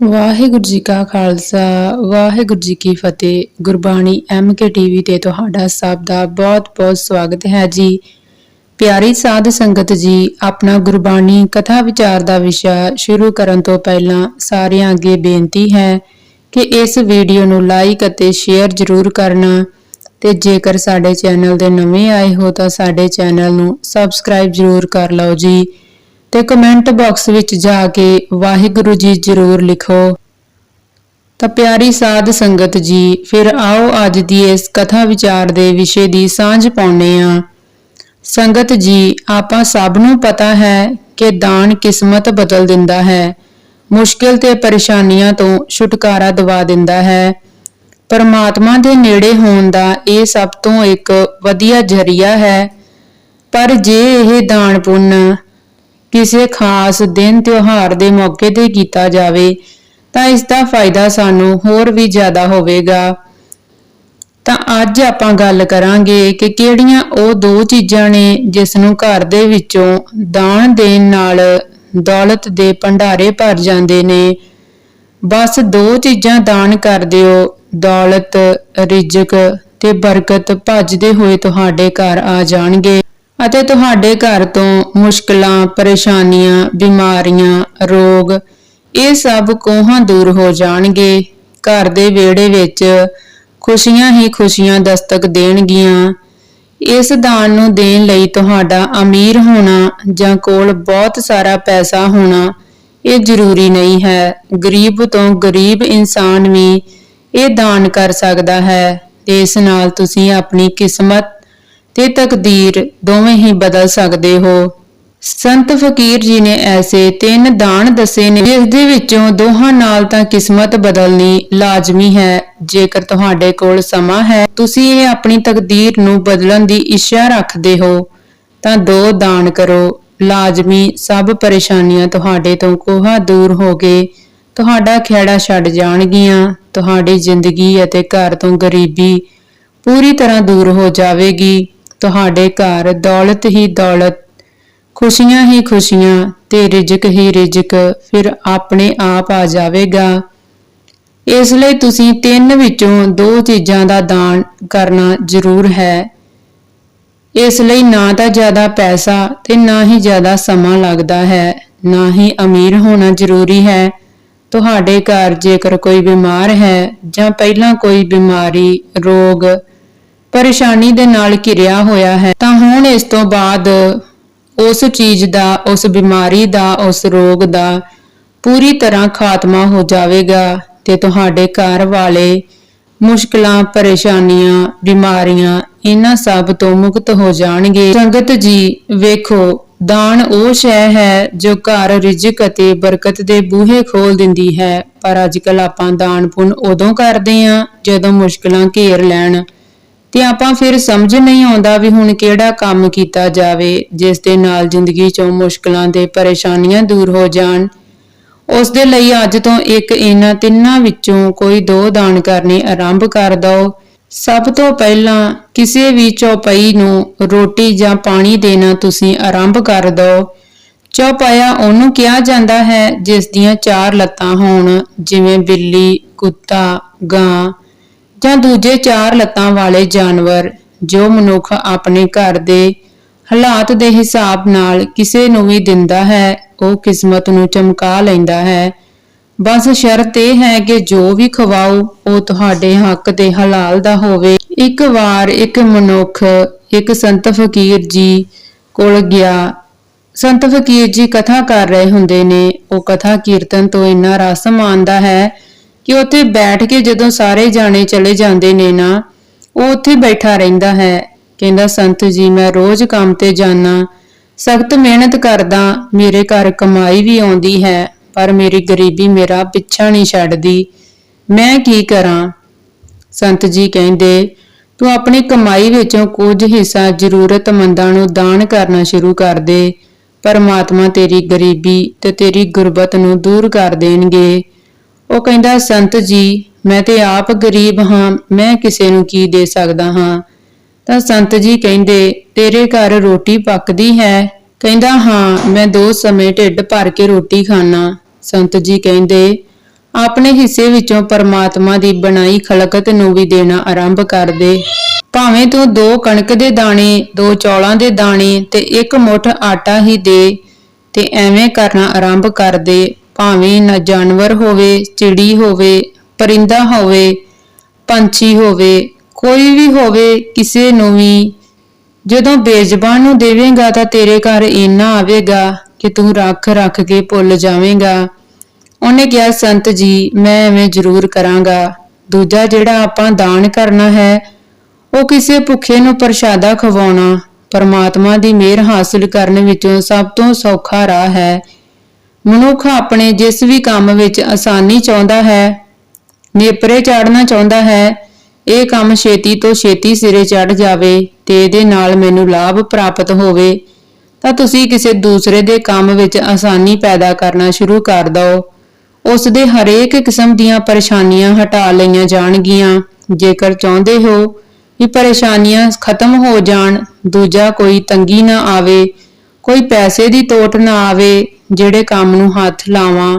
ਵਾਹਿਗੁਰੂ ਜੀ ਕਾ ਖਾਲਸਾ, ਵਾਹਿਗੁਰੂ ਜੀ ਕੀ ਫਤਿਹ। Gurbani MK TV ਤੇ ਤੁਹਾਡਾ ਸਭ ਦਾ ਬਹੁਤ-ਬਹੁਤ ਸਵਾਗਤ ਹੈ ਜੀ। ਪਿਆਰੀ ਸਾਧ ਸੰਗਤ ਜੀ, ਆਪਣਾ ਗੁਰਬਾਣੀ ਕਥਾ ਵਿਚਾਰ ਦਾ ਵਿਸ਼ਾ ਸ਼ੁਰੂ ਕਰਨ ਤੋਂ ਪਹਿਲਾਂ ਸਾਰਿਆਂ ਅੱਗੇ ਬੇਨਤੀ ਹੈ ਕਿ ਇਸ ਵੀਡੀਓ ਨੂੰ ਲਾਈਕ ਅਤੇ ਸ਼ੇਅਰ ਜ਼ਰੂਰ ਕਰਨਾ ਤੇ ਜੇਕਰ ਸਾਡੇ ਚੈਨਲ ਦੇ ਨਵੇਂ ਆਏ ਹੋ ਤਾਂ ਸਾਡੇ ਚੈਨਲ ਨੂੰ ਸਬਸਕ੍ਰਾਈਬ ਜ਼ਰੂਰ ਕਰ ਲਓ ਜੀ। ਤੇ ਕਮੈਂਟ ਬਾਕਸ ਵਿੱਚ ਜਾ ਕੇ ਵਾਹਿਗੁਰੂ ਜੀ ਜ਼ਰੂਰ ਲਿਖੋ। ਤਾਂ ਪਿਆਰੀ ਸਾਧ ਸੰਗਤ ਜੀ, ਫਿਰ ਆਓ ਅੱਜ ਦੀ ਇਸ ਕਥਾ ਵਿਚਾਰ ਦੇ ਵਿਸ਼ੇ ਦੀ ਸਾਂਝ ਪਾਉਨੇ ਆ ਸੰਗਤ ਜੀ, ਆਪਾਂ ਸਭ ਨੂੰ ਪਤਾ ਹੈ ਕਿ ਦਾਨ ਕਿਸਮਤ ਬਦਲ ਦਿੰਦਾ ਹੈ। ਮੁਸ਼ਕਿਲ ਤੇ ਪਰੇਸ਼ਾਨੀਆਂ ਤੋਂ ਛੁਟਕਾਰਾ ਦਿਵਾ ਦਿੰਦਾ ਹੈ। ਪਰਮਾਤਮਾ ਦੇ ਨੇੜੇ ਹੋਣ ਦਾ ਇਹ ਸਭ ਤੋਂ ਇੱਕ ਵਧੀਆ ਜ਼ਰੀਆ ਹੈ। ਪਰ ਜੇ ਇਹ ਦਾਨ ਪੁੰਨ ਕਿਸੇ ਖਾਸ ਦਿਨ ਤਿਉਹਾਰ ਦੇ ਮੌਕੇ ਤੇ ਕੀਤਾ ਜਾਵੇ, ਤਾਂ ਇਸ ਦਾ ਫਾਇਦਾ ਸਾਨੂੰ ਹੋਰ ਵੀ ਜ਼ਿਆਦਾ ਹੋਵੇਗਾ। ਤਾਂ ਅੱਜ ਆਪਾਂ ਗੱਲ ਕਰਾਂਗੇ ਕਿ ਕਿਹੜੀਆਂ ਉਹ ਦੋ ਚੀਜ਼ਾਂ ਨੇ ਜਿਸ ਨੂੰ ਘਰ ਦੇ ਵਿੱਚੋਂ ਦਾਨ ਦੇਣ ਨਾਲ ਦੌਲਤ ਦੇ ਭੰਡਾਰੇ ਭਰ ਜਾਂਦੇ ਨੇ। ਬਸ ਦੋ ਚੀਜ਼ਾਂ ਦਾਨ ਕਰ ਦਿਓ ਦੌਲਤ, ਰਿਜ਼ਕ ਤੇ ਬਰਕਤ ਭੱਜਦੇ ਹੋਏ ਤੁਹਾਡੇ ਘਰ ਆ ਜਾਣਗੇ। ਅਤੇ ਤੁਹਾਡੇ ਘਰ ਤੋਂ ਮੁਸ਼ਕਲਾਂ, ਪਰੇਸ਼ਾਨੀਆਂ, ਬਿਮਾਰੀਆਂ, ਰੋਗ, ਇਹ ਸਭ ਕੋਹਾਂ ਦੂਰ ਹੋ ਜਾਣਗੇ। ਘਰ ਦੇ ਵਿਹੜੇ ਵਿੱਚ ਖੁਸ਼ੀਆਂ ਹੀ ਖੁਸ਼ੀਆਂ ਦਸਤਕ ਦੇਣਗੀਆਂ। ਇਸ ਦਾਨ ਨੂੰ ਦੇਣ ਲਈ ਤੁਹਾਡਾ ਅਮੀਰ ਹੋਣਾ ਜਾਂ ਕੋਲ ਬਹੁਤ ਸਾਰਾ ਪੈਸਾ ਹੋਣਾ, ਇਹ ਜ਼ਰੂਰੀ ਨਹੀਂ ਹੈ। ਗਰੀਬ ਤੋਂ ਗਰੀਬ ਇਨਸਾਨ ਵੀ ਇਹ ਦਾਨ ਕਰ ਸਕਦਾ ਹੈ। ਤੇ ਇਸ ਨਾਲ ਤੁਸੀਂ ਆਪਣੀ ਕਿਸਮਤ ਤੇ ਤਕਦੀਰ ਦੋਵੇਂ ਹੀ ਬਦਲ ਸਕਦੇ ਹੋ। ਸੰਤ ਫਕੀਰ ਜੀ ਨੇ ਐਸੇ ਤਿੰਨ ਦਾਨ ਦੱਸੇ ਨੇ, ਜਿਸ ਦੇ ਵਿੱਚੋਂ ਦੋਹਾਂ ਨਾਲ ਤਾਂ ਕਿਸਮਤ ਬਦਲਣੀ ਲਾਜ਼ਮੀ ਹੈ। ਜੇਕਰ ਤੁਹਾਡੇ ਕੋਲ ਸਮਾਂ ਹੈ, ਤੁਸੀਂ ਇਹ ਆਪਣੀ ਤਕਦੀਰ ਨੂੰ ਬਦਲਣ ਦੀ ਇੱਛਾ ਰੱਖਦੇ ਹੋ, ਤਾਂ ਦੋ ਦਾਨ ਕਰੋ। ਲਾਜ਼ਮੀ ਸਭ ਪਰੇਸ਼ਾਨੀਆਂ ਤੁਹਾਡੇ ਤੋਂ ਕੋਹਾ ਦੂਰ ਹੋ ਗਏ। ਤੁਹਾਡਾ ਖੇੜਾ ਛੱਡ ਜਾਣਗੀਆਂ। ਤੁਹਾਡੀ ਜ਼ਿੰਦਗੀ ਅਤੇ ਘਰ ਤੋਂ ਗਰੀਬੀ ਪੂਰੀ ਤਰ੍ਹਾਂ ਦੂਰ ਹੋ ਜਾਵੇਗੀ। ਤੁਹਾਡੇ ਘਰ ਦੌਲਤ ਹੀ ਦੌਲਤ। ਖੁਸ਼ੀਆਂ ਹੀ ਖੁਸ਼ੀਆਂ, ਤੇ ਰਿਜ਼ਕ ਹੀ ਰਿਜ਼ਕ, ਫਿਰ ਆਪਣੇ ਆਪ ਆ ਜਾਵੇਗਾ। ਇਸ ਲਈ ਤੁਸੀਂ ਤਿੰਨ ਵਿੱਚੋਂ ਦੋ ਚੀਜ਼ਾਂ ਦਾ ਦਾਨ ਕਰਨਾ ਜ਼ਰੂਰ ਹੈ। ਇਸ ਲਈ ਨਾ ਤਾਂ ਜ਼ਿਆਦਾ ਪੈਸਾ ਤੇ ਨਾ ਹੀ ਜ਼ਿਆਦਾ ਸਮਾਂ ਲੱਗਦਾ ਹੈ, ਨਾ ਹੀ ਅਮੀਰ ਹੋਣਾ ਜ਼ਰੂਰੀ ਹੈ। ਤੁਹਾਡੇ ਘਰ ਜੇਕਰ ਕੋਈ ਬਿਮਾਰ ਹੈ ਜਾਂ ਪਹਿਲਾਂ ਕੋਈ ਬਿਮਾਰੀ, ਰੋਗ ਪਰੇਸ਼ਾਨੀ ਦੇ ਨਾਲ ਘਿਰਿਆ ਹੋਇਆ ਹੈ, ਤਾਂ ਹੁਣ ਇਸ ਤੋਂ ਬਾਅਦ ਉਸ ਚੀਜ਼ ਦਾ, ਉਸ ਬਿਮਾਰੀ ਦਾ, ਉਸ ਰੋਗ ਦਾ ਪੂਰੀ ਤਰ੍ਹਾਂ ਖਾਤਮਾ ਹੋ ਜਾਵੇਗਾ ਤੇ ਤੁਹਾਡੇ ਘਰ ਵਾਲੇ ਮੁਸ਼ਕਲਾਂ, ਪਰੇਸ਼ਾਨੀਆਂ, ਬਿਮਾਰੀਆਂ ਇਹਨਾਂ ਸਭ ਤੋਂ ਮੁਕਤ ਹੋ ਜਾਣਗੇ। ਸੰਗਤ ਜੀ, ਵੇਖੋ, ਦਾਨ ਉਹ ਸ਼ੈ ਹੈ ਜੋ ਘਰ ਰਿਜ਼ਕ ਅਤੇ ਬਰਕਤ ਦੇ ਬੂਹੇ ਖੋਲ ਦਿੰਦੀ ਹੈ। ਪਰ ਅੱਜਕੱਲ ਆਪਾਂ ਦਾਨ ਪੁੰਨ ਉਦੋਂ ਕਰਦੇ ਆਂ ਜਦੋਂ ਮੁਸ਼ਕਲਾਂ ਘੇਰ ਲੈਣ। ਤੇ ਆਪਾਂ ਫਿਰ ਸਮਝ ਨਹੀਂ ਆਉਂਦਾ ਵੀ ਹੁਣ ਕਿਹੜਾ ਕੰਮ ਕੀਤਾ ਜਾਵੇ, ਜਿਸ ਦੇ ਨਾਲ ਜ਼ਿੰਦਗੀ ਚੋਂ ਮੁਸ਼ਕਲਾਂ ਤੇ ਪਰੇਸ਼ਾਨੀਆਂ ਦੂਰ ਹੋ ਜਾਣ। ਉਸ ਦੇ ਲਈ ਅੱਜ ਤੋਂ ਇੱਕ ਇਹਨਾਂ ਤਿੰਨਾਂ ਵਿੱਚੋਂ ਕੋਈ ਦੋ ਦਾਨ ਕਰਨੇ ਆਰੰਭ ਕਰ ਦਿਓ। ਸਭ ਤੋਂ ਪਹਿਲਾਂ ਕਿਸੇ ਵੀ ਚੌਪਈ ਨੂੰ ਰੋਟੀ ਜਾਂ ਪਾਣੀ ਦੇਣਾ ਤੁਸੀਂ ਆਰੰਭ ਕਰ ਦਿਓ। ਚੌਪਾਇਆ ਉਹਨੂੰ ਕਿਹਾ ਜਾਂਦਾ ਹੈ, ਜਿਸ ਦੀਆਂ ਚਾਰ ਲੱਤਾਂ ਹੋਣ, ਜਿਵੇਂ ਬਿੱਲੀ, ਕੁੱਤਾ, ਗਾਂ ਜਾਂ ਦੂਜੇ ਚਾਰ ਲੱਤਾਂ ਵਾਲੇ ਜਾਨਵਰ, ਜੋ ਮਨੁੱਖ ਆਪਣੇ ਘਰ ਦੇ ਹਾਲਾਤ ਦੇ ਹਿਸਾਬ ਨਾਲ ਕਿਸੇ ਨੂੰ ਵੀ ਦਿੰਦਾ ਹੈ, ਉਹ ਕਿਸਮਤ ਨੂੰ ਚਮਕਾ ਲੈਂਦਾ ਹੈ। ਬਸ ਸ਼ਰਤ ਇਹ ਹੈ ਕਿ ਜੋ ਵੀ ਖਵਾਓ, ਉਹ ਤੁਹਾਡੇ ਹੱਕ ਦੇ ਹਲਾਲ ਦਾ ਹੋਵੇ। ਇੱਕ ਵਾਰ ਇੱਕ ਮਨੁੱਖ, ਇੱਕ ਸੰਤ ਫਕੀਰ ਜੀ ਕੋਲ ਗਿਆ, ਸੰਤ ਫਕੀਰ ਜੀ ਕਥਾ ਕਰ ਰਹੇ ਹੁੰਦੇ ਨੇ, ਉਹ ਕਥਾ ਕੀਰਤਨ ਤੋਂ ਇੰਨਾ ਰਸ ਮਾਣਦਾ ਹੈ ਕਿ ਉੱਥੇ ਬੈਠ ਕੇ ਜਦੋਂ ਸਾਰੇ ਜਾਣੇ ਚਲੇ ਜਾਂਦੇ ਨੇ ਨਾ, ਉਹ ਉੱਥੇ ਬੈਠਾ ਰਹਿੰਦਾ ਹੈ। ਕਹਿੰਦਾ, ਸੰਤ ਜੀ, ਮੈਂ ਰੋਜ਼ ਕੰਮ ਤੇ ਜਾਣਾ ਸਖਤ ਮਿਹਨਤ ਕਰਦਾ, ਮੇਰੇ ਘਰ ਕਮਾਈ ਵੀ ਆਉਂਦੀ ਹੈ, ਪਰ ਮੇਰੀ ਗਰੀਬੀ ਮੇਰਾ ਪਿੱਛਾ ਨਹੀਂ ਛੱਡਦੀ। ਮੈਂ ਕੀ ਕਰਾਂ? ਸੰਤ ਜੀ ਕਹਿੰਦੇ, ਤੂੰ ਆਪਣੀ ਕਮਾਈ ਵਿੱਚੋਂ ਕੁਝ ਹਿੱਸਾ ਜ਼ਰੂਰਤਮੰਦਾਂ ਨੂੰ ਦਾਨ ਕਰਨਾ ਸ਼ੁਰੂ ਕਰ ਦੇ। ਪਰਮਾਤਮਾ ਤੇਰੀ ਗਰੀਬੀ ਤੇ ਤੇਰੀ ਗੁਰਬਤ ਨੂੰ ਦੂਰ ਕਰ ਦੇਣਗੇ। ਉਹ ਕਹਿੰਦਾ, ਸੰਤ ਜੀ, ਮੈਂ ਤੇ ਆਪ ਗਰੀਬ ਹਾਂ, ਮੈਂ ਕਿਸੇ ਨੂੰ ਕੀ ਦੇ ਸਕਦਾ ਹਾਂ? ਤਾਂ ਸੰਤ ਜੀ ਕਹਿੰਦੇ, ਤੇਰੇ ਘਰ ਰੋਟੀ ਪੱਕਦੀ ਹੈ? ਕਹਿੰਦਾ, ਹਾਂ, ਮੈਂ ਦੋ ਸਮੇਂ ਢਿੱਡ ਭਰ ਕੇ ਰੋਟੀ ਖਾਣਾ ਸੰਤ ਜੀ ਕਹਿੰਦੇ, ਆਪਣੇ ਹਿੱਸੇ ਵਿੱਚੋਂ ਪਰਮਾਤਮਾ ਦੀ ਬਣਾਈ ਖਲਕਤ ਨੂੰ ਵੀ ਦੇਣਾ ਆਰੰਭ ਕਰ ਦੇ। ਭਾਵੇਂ ਤੂੰ ਦੋ ਕਣਕ ਦੇ ਦਾਣੇ, ਦੋ ਚੌਲਾਂ ਦੇ ਦਾਣੇ ਤੇ ਇੱਕ ਮੁੱਠ ਆਟਾ ਹੀ ਦੇ ਤੇ ਐਵੇਂ ਕਰਨਾ ਆਰੰਭ ਕਰ ਦੇ। ਭਾਵੇਂ ਨਾ ਜਾਨਵਰ ਹੋਵੇ, ਚਿੜੀ ਹੋਵੇ, ਪਰਿੰਦਾ ਹੋਵੇ, ਪੰਛੀ ਹੋਵੇ, ਕੋਈ ਵੀ ਹੋਵੇ, ਕਿਸੇ ਨੂੰ ਵੀ। ਜਦੋਂ ਬੇਜ਼ਬਾਨ ਨੂੰ ਦੇਵੇਂਗਾ ਤਾਂ ਤੇਰੇ ਘਰ ਇੰਨਾ ਆਵੇਗਾ ਕਿ ਤੂੰ ਰੱਖ ਰੱਖ ਕੇ ਭੁੱਲ ਜਾਵੇਂਗਾ। ਉਹਨੇ ਕਿਹਾ, ਸੰਤ ਜੀ, ਮੈਂ ਐਵੇਂ ਜ਼ਰੂਰ ਕਰਾਂਗਾ। ਦੂਜਾ ਜਿਹੜਾ ਆਪਾਂ ਦਾਨ ਕਰਨਾ ਹੈ, ਉਹ ਕਿਸੇ ਭੁੱਖੇ ਨੂੰ ਪ੍ਰਸ਼ਾਦਾ ਖਵਾਉਣਾ। ਪਰਮਾਤਮਾ ਦੀ ਮਿਹਰ ਹਾਸਲ ਕਰਨ ਵਿੱਚੋਂ ਸਭ ਤੋਂ ਸੌਖਾ ਰਾਹ ਹੈ। ਮਨੁੱਖ ਆਪਣੇ ਜਿਸ ਵੀ ਕੰਮ ਵਿੱਚ ਆਸਾਨੀ ਚਾਹੁੰਦਾ ਹੈ, ਨੇਪਰੇ ਚਾੜਨਾ ਚਾਹੁੰਦਾ ਹੈ, ਇਹ ਕੰਮ ਛੇਤੀ ਤੋਂ ਛੇਤੀ ਸਿਰੇ ਚੜ ਜਾਵੇ ਤੇ ਇਹਦੇ ਨਾਲ ਮੈਨੂੰ ਲਾਭ ਪ੍ਰਾਪਤ ਹੋਵੇ, ਤਾਂ ਤੁਸੀਂ ਕਿਸੇ ਦੂਸਰੇ ਦੇ ਕੰਮ ਵਿੱਚ ਆਸਾਨੀ ਪੈਦਾ ਕਰਨਾ ਸ਼ੁਰੂ ਕਰ ਦਿਓ। ਉਸ ਦੇ ਹਰੇਕ ਕਿਸਮ ਦੀਆਂ ਪਰੇਸ਼ਾਨੀਆਂ ਹਟਾ ਲਈਆਂ ਜਾਣਗੀਆਂ। ਜੇਕਰ ਚਾਹੁੰਦੇ ਹੋ ਕਿ ਪਰੇਸ਼ਾਨੀਆਂ ਖਤਮ ਹੋ ਜਾਣ, ਦੂਜਾ ਕੋਈ ਤੰਗੀ ਨਾ ਆਵੇ ਕੋਈ ਪੈਸੇ ਦੀ ਤੋਟ ਨਾ ਆਵੇ ਜਿਹੜੇ ਕੰਮ ਨੂੰ ਹੱਥ ਲਾਵਾਂ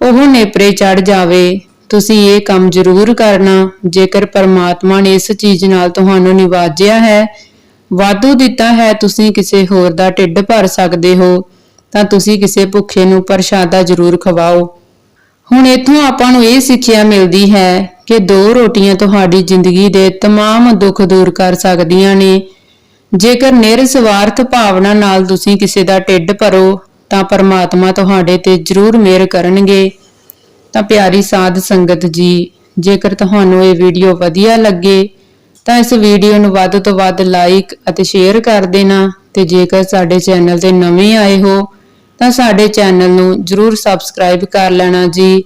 ਉਹ ਨੇਪਰੇ ਚੜ ਜਾਵੇ ਤੁਸੀਂ ਇਹ ਕੰਮ ਜ਼ਰੂਰ ਕਰਨਾ ਜੇਕਰ ਪਰਮਾਤਮਾ ਨੇ ਇਸ ਚੀਜ਼ ਨਾਲ ਤੁਹਾਨੂੰ ਨਿਵਾਜਿਆ ਹੈ ਵਾਧੂ ਦਿੱਤਾ ਹੈ ਤੁਸੀਂ ਕਿਸੇ ਹੋਰ ਦਾ ਢਿੱਡ ਭਰ ਸਕਦੇ ਹੋ ਤਾਂ ਤੁਸੀਂ ਕਿਸੇ ਭੁੱਖੇ ਨੂੰ ਪ੍ਰਸ਼ਾਦਾ ਜ਼ਰੂਰ ਖਵਾਓ ਹੁਣ ਇੱਥੋਂ ਆਪਾਂ ਨੂੰ ਇਹ ਸਿੱਖਿਆ ਮਿਲਦੀ ਹੈ ਕਿ ਦੋ ਰੋਟੀਆਂ ਤੁਹਾਡੀ ਜ਼ਿੰਦਗੀ ਦੇ तमाम ਦੁੱਖ ਦੂਰ ਕਰ ਸਕਦੀਆਂ ਨੇ ਜੇਕਰ ਨਿਰਸਵਾਰਥ ਭਾਵਨਾ ਨਾਲ ਤੁਸੀਂ ਕਿਸੇ ਦਾ ਢਿੱਡ ਭਰੋ, ਤਾਂ ਪਰਮਾਤਮਾ ਤੁਹਾਡੇ ਤੇ ਜ਼ਰੂਰ ਮਿਹਰ ਕਰਨਗੇ। ਤਾਂ ਪਿਆਰੀ ਸਾਧ ਸੰਗਤ ਜੀ, ਜੇਕਰ ਤੁਹਾਨੂੰ ਇਹ ਵੀਡੀਓ ਵਧੀਆ ਲੱਗੇ, ਤਾਂ ਇਸ ਵੀਡੀਓ ਨੂੰ ਵੱਧ ਤੋਂ ਵੱਧ ਲਾਈਕ ਅਤੇ ਸ਼ੇਅਰ ਕਰ ਦੇਣਾ ਤੇ ਜੇਕਰ ਸਾਡੇ ਚੈਨਲ ਤੇ ਨਵੇਂ ਆਏ ਹੋ, ਤਾਂ ਸਾਡੇ ਚੈਨਲ ਨੂੰ ਜਰੂਰ ਸਬਸਕ੍ਰਾਈਬ ਕਰ ਲੈਣਾ ਜੀ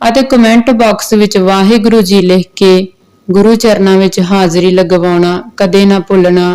ਅਤੇ ਕਮੈਂਟ ਬਾਕਸ ਵਿੱਚ ਵਾਹਿਗੁਰੂ ਜੀ ਲਿਖ ਕੇ ਗੁਰੂ ਚਰਨਾਂ ਵਿੱਚ ਹਾਜ਼ਰੀ ਲਗਵਾਉਣਾ ਕਦੇ ਨਾ ਭੁੱਲਣਾ।